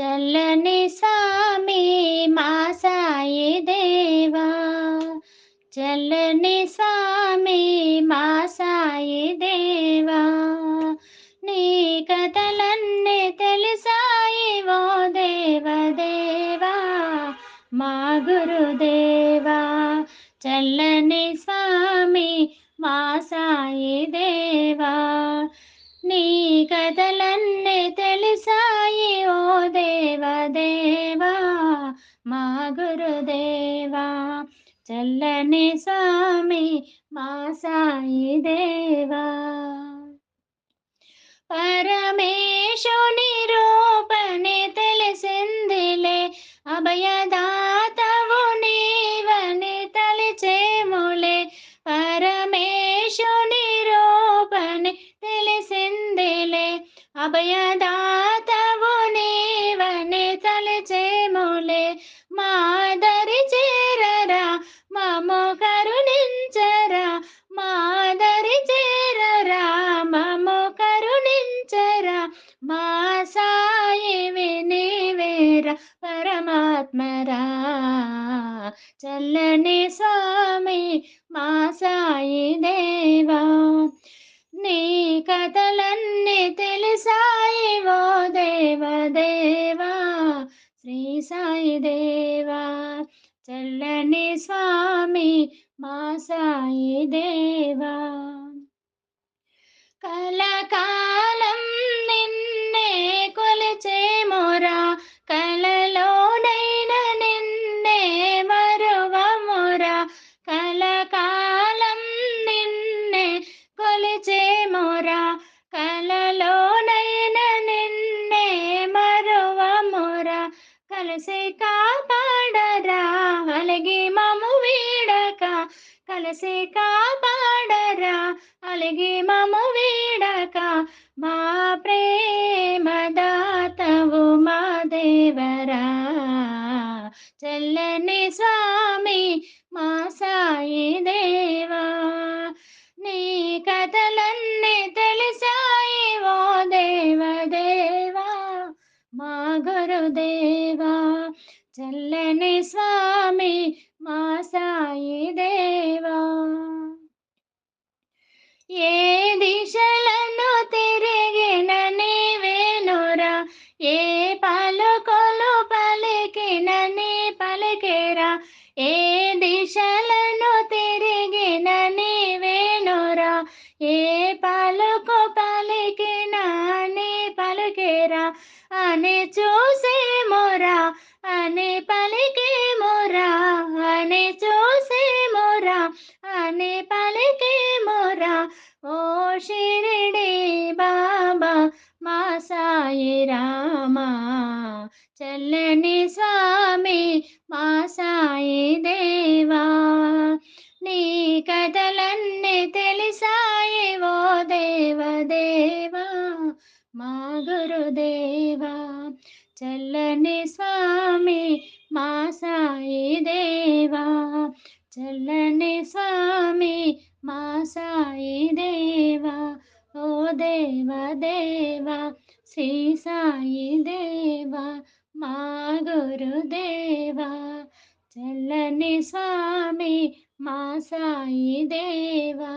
చల్లని సామి మా సాయి దేవా. చల్లని సామి మా సాయి దేవా. నీ కథలన్నీ తెలిసాయి ఓ దేవదేవా. మా గురుదేవా చల్లని స్వామి మా సాయి దేవా. నీ కథలన్నీ చల్లని స్వామి మా సాయి దేవా. పరమేశుని రూపని తెలిసిందిలే అభయదాతవు నీవని తలిచేములే. పరమేశుని రూపని తెలిసిందిలే అభయదాత మము కరుణించరా మాదరి చేరరా మము కరుణించరా మా సాయి వినివేర పరమాత్మరా చల్లని స్వామి మా సాయి దేవా నీ కథలన్నీ తెలిసాయి ఓ దేవదేవా శ్రీ సాయి దేవా. చల్లని స్వామి మా సాయి కలసే కాపాడరా అలగే మము వీడక. మా ప్రేమదాతవు మా దేవరా. చల్లని స్వామి మా సాయి దేవా. నీ కథలన్నీ తెలిసాయి ఓ దేవదేవా. మా గురుదేవ ఏ పలుకులు పలికిన నీ పలికేరా? ఏ దిశలను తిరిగిన నీ వేణురా? ఏ పలుకు పలికిన నీ పలికేరా? చల్లని స్వామి మా సాయి దేవా. నీ కథలన్నీ తెలిసాయి ఓ దేవదేవా మా గురుదేవా. చల్లని స్వామి మా సాయి దేవా. చల్లని స్వామి మా సాయి దేవా. ఓ దేవ దేవా శ్రీ సాయి దేవా. మా గురుదేవా చల్లని స్వామి మా సాయి దేవా